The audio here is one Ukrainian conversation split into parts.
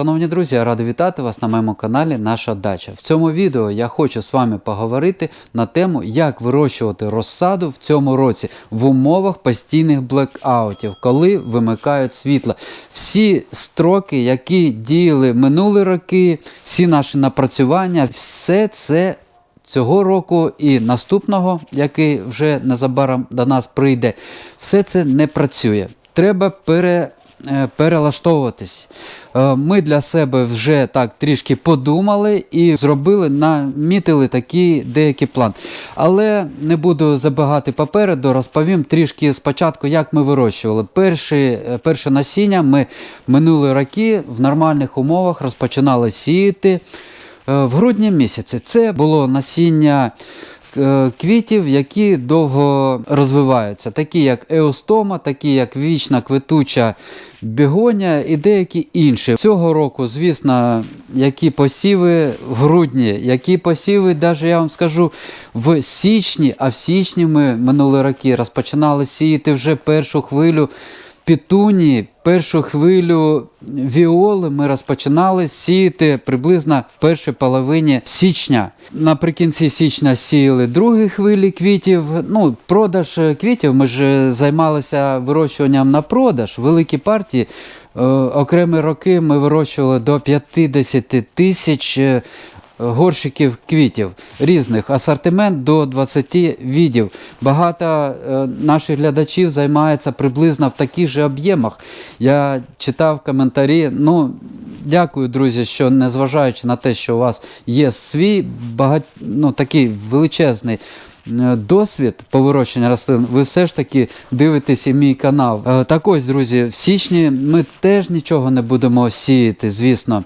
Шановні друзі, я радий вітати вас на моєму каналі Наша Дача. В цьому відео я хочу з вами поговорити на тему, як вирощувати розсаду в цьому році в умовах постійних блекаутів, коли вимикають світло. Всі строки, які діяли минулі роки, всі наші напрацювання, все це. Цього року і наступного, який вже незабаром до нас прийде, все це не працює. Треба пере, перелаштовуватись. Е, Ми для себе вже так трішки подумали і зробили, намітили такий деякий план. Але не буду забагати попереду, розповім трішки спочатку, як ми вирощували. Перші, е, перше насіння ми минулі роки в нормальних умовах розпочинали сіяти. Е, В грудні місяці це було насіння е, квітів, які довго розвиваються, такі як еостома, такі як вічна квитуча бігоня і деякі інші. Цього року, звісно, які посіви в грудні, які посіви, навіть я вам скажу, в січні, а в січні ми минулі роки розпочинали сіяти вже першу хвилю пітуні, першу хвилю віоли ми розпочинали сіяти приблизно в першій половині січня. Наприкінці січня сіяли другі хвилі квітів. Ну, продаж е, квітів. Ми ж е, займалися вирощуванням на продаж. Великі партії. Е, окремі роки ми вирощували до 50 тисяч. Горщиків квітів різних, асортимент до 20 відів. Багато е, наших глядачів займається приблизно в таких же об'ємах. Я читав коментарі. Ну, дякую, друзі, що незважаючи на те, що у вас є свій багат... ну, такий величезний. Е, Досвід по вирощуванню рослин, ви все ж таки дивитесь і мій канал. Е, Так ось, друзі, в січні ми теж нічого не будемо сіяти, звісно.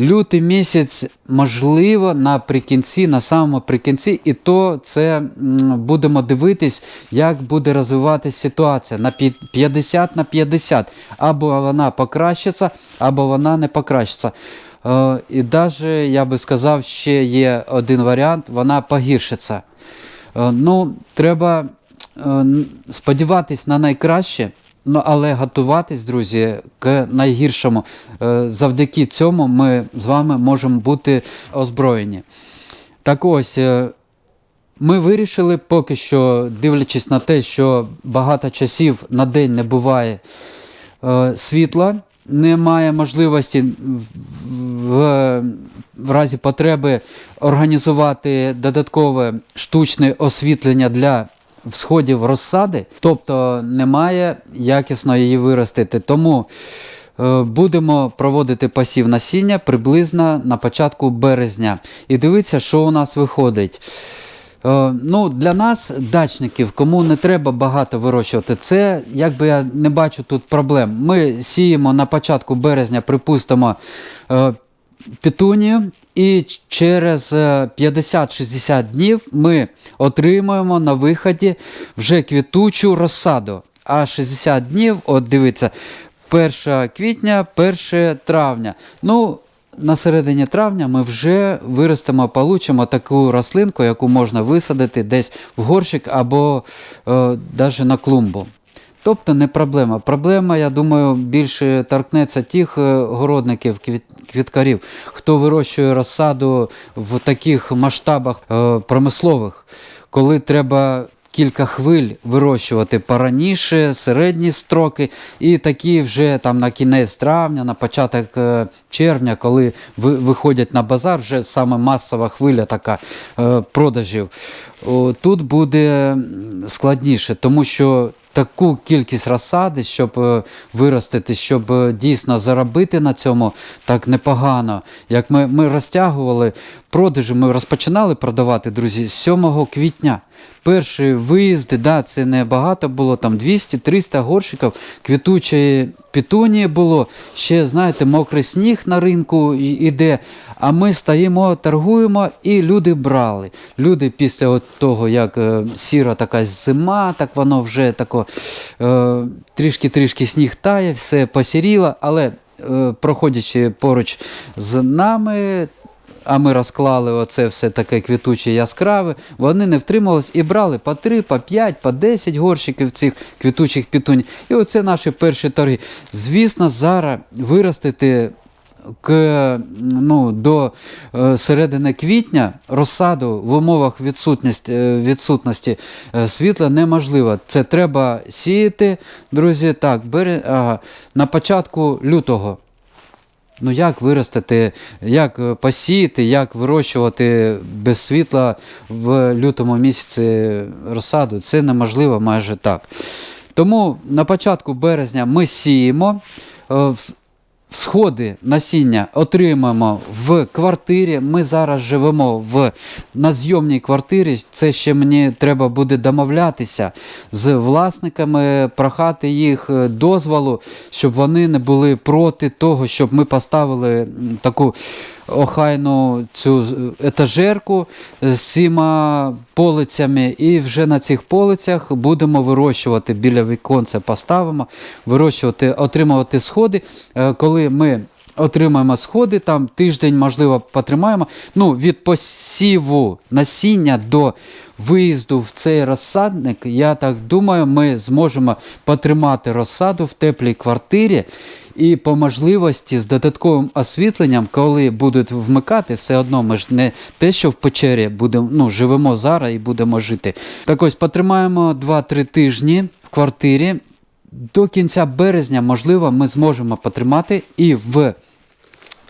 Лютий місяць, можливо, наприкінці, на самому прикінці, і то це будемо дивитись, як буде розвиватися ситуація на 50 на 50. Або вона покращиться, або вона не покращиться. Е, І навіть, я би сказав, ще є один варіант, вона погіршиться. Е, Ну, треба е, сподіватись на найкраще, ну, але готуватись, друзі, к найгіршому. Е, Завдяки цьому ми з вами можемо бути озброєні. Так ось, ми вирішили поки що, дивлячись на те, що багато часів на день не буває світла, немає можливості в, в, разі потреби організувати додаткове штучне освітлення для всходів розсади, тобто немає якісно її виростити. Тому е, будемо проводити пасів насіння приблизно на початку березня. І дивіться, що у нас виходить. Е, Ну, для нас, дачників, кому не треба багато вирощувати, це якби я не бачу тут проблем. Ми сіємо на початку березня, припустимо, е, петунію, і через е, 50-60 днів ми отримуємо на виході вже квітучу розсаду. А 60 днів, от дивіться, 1 квітня, 1 травня. Ну, на середині травня ми вже виростемо, получимо таку рослинку, яку можна висадити десь в горщик або е, навіть на клумбу. Тобто не проблема. Проблема, я думаю, більше торкнеться тих е, городників, квіткарів, хто вирощує розсаду в таких масштабах е, промислових, коли треба кілька хвиль вирощувати пораніше, середні строки, і такі вже там на кінець травня, на початок е, червня, коли виходять на базар, вже саме масова хвиля така продажів. Тут буде складніше, тому що таку кількість розсади, щоб е, виростити, щоб е, дійсно заробити на цьому так непогано. Як ми, ми розтягували продажі, ми розпочинали продавати, друзі, з 7 квітня. Перші виїзди, да, це не багато було, там 200-300 горщиків квітучої петунії було. Ще, знаєте, мокрий сніг на ринку іде. А ми стоїмо, торгуємо, і люди брали. Люди після от того, як е, сіра така зима, так воно вже тако е, трішки-трішки сніг тає, все посіріло, але е, проходячи поруч з нами, а ми розклали оце все таке квітуче яскраве, вони не втримались і брали по 3, по 5, по 10 горщиків цих квітучих пітунь. І оце наші перші торги. Звісно, зараз виростити к, ну, до е, середини квітня розсаду в умовах відсутності, е, відсутності е, світла неможливо. Це треба сіяти, друзі. Так, бери, ага, на початку лютого. Ну, як виростити, як посіяти, як вирощувати без світла в лютому місяці розсаду, це неможливо майже так. Тому на початку березня ми сіємо. Сходи насіння отримаємо в квартирі. Ми зараз живемо в, на зйомній квартирі. Це ще мені треба буде домовлятися з власниками, прохати їх е, дозволу, щоб вони не були проти того, щоб ми поставили таку охайну цю етажерку з цими полицями, і вже на цих полицях будемо вирощувати біля віконця, поставимо, вирощувати, отримувати сходи. Е, Коли ми отримаємо сходи, там тиждень, можливо, потримаємо. Ну, від посіву насіння до виїзду в цей розсадник, я так думаю, ми зможемо потримати розсаду в теплій квартирі. І по можливості з додатковим освітленням, коли будуть вмикати, все одно ми ж не те, що в печері будемо, ну, живемо зараз і будемо жити. Так ось потримаємо 2-3 тижні в квартирі. До кінця березня, можливо, ми зможемо потримати і в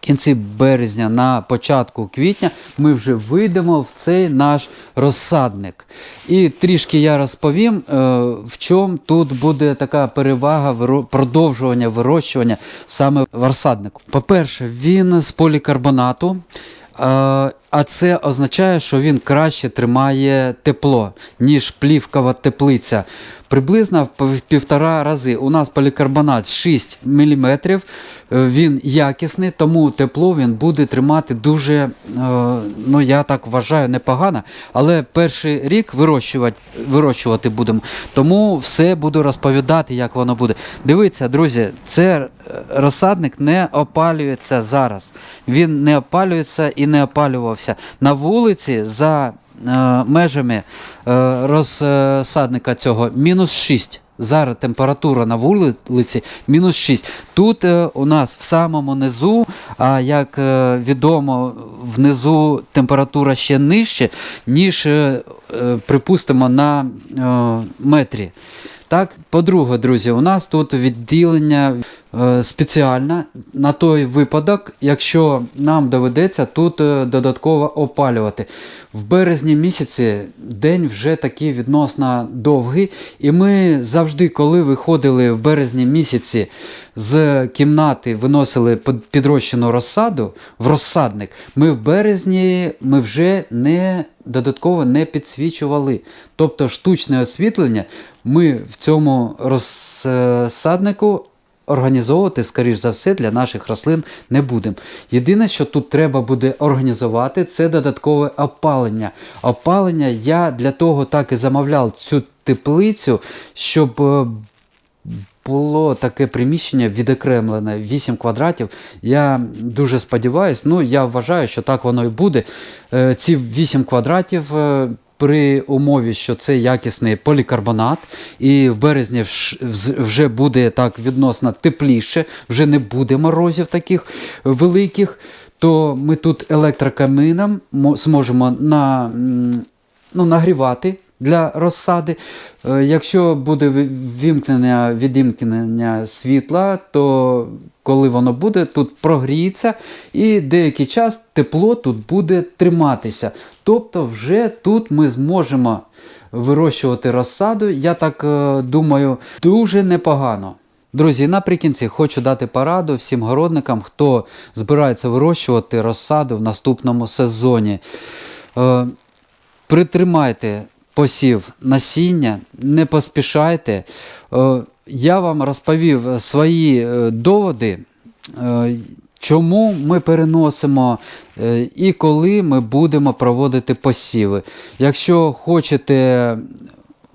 кінці березня, на початку квітня, ми вже вийдемо в цей наш розсадник. І трішки я розповім, е, в чому тут буде така перевага продовжування вирощування саме в розсаднику. По-перше, він з полікарбонату. е, А це означає, що він краще тримає тепло, ніж плівкова теплиця. Приблизно в півтора рази. У нас полікарбонат 6 мм, він якісний, тому тепло він буде тримати дуже, е, ну я так вважаю, непогано. Але перший рік вирощувати, вирощувати будемо. Тому все буду розповідати, як воно буде. Дивіться, друзі, це е, розсадник не опалюється зараз. Він не опалюється і не опалювався. На вулиці за е, межами е, розсадника цього мінус 6. Зараз температура на вулиці мінус 6. Тут е, у нас в самому низу, а як е, відомо, внизу температура ще нижче, ніж, е, е, припустимо, на е, метрі. Так, по-друге, друзі, у нас тут відділення е, спеціальне на той випадок, якщо нам доведеться тут е, додатково опалювати. В березні місяці день вже такий відносно довгий, і ми завжди, коли виходили в березні місяці з кімнати, виносили підрощену розсаду в розсадник, ми в березні ми вже не додатково не підсвічували. Тобто штучне освітлення ми в цьому розсаднику організовувати, скоріш за все, для наших рослин не будемо. Єдине, що тут треба буде організувати, це додаткове опалення. Опалення я для того так і замовляв цю теплицю, щоб. е, було таке приміщення відокремлене 8 квадратів. Я дуже сподіваюся, ну я вважаю, що так воно і буде. Е, Ці 8 квадратів. При умові, що це якісний полікарбонат, і в березні вже буде так відносно тепліше, вже не буде морозів таких великих, то ми тут електрокамином зможемо на, ну, нагрівати для розсади. Е, Якщо буде вімкнення, відімкнення світла, то коли воно буде, тут прогріється і деякий час тепло тут буде триматися. Тобто, вже тут ми зможемо вирощувати розсаду, я так е, думаю, дуже непогано. Друзі, наприкінці хочу дати пораду всім городникам, хто збирається вирощувати розсаду в наступному сезоні. Е, притримайте посів насіння, не поспішайте. Е, Я вам розповів свої е, доводи, е, чому ми переносимо і коли ми будемо проводити посіви. Якщо хочете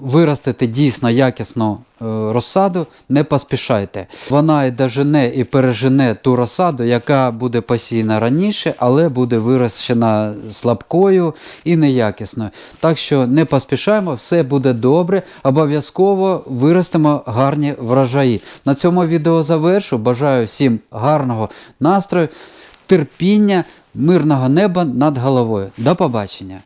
виростити дійсно якісну е, розсаду, не поспішайте. Вона і дожене, і пережене ту розсаду, яка буде посіяна раніше, але буде вирощена слабкою і неякісною. Так що не поспішаємо, все буде добре. Обов'язково виростемо гарні врожаї. На цьому відео завершу. Бажаю всім гарного настрою, терпіння, мирного неба над головою. До побачення!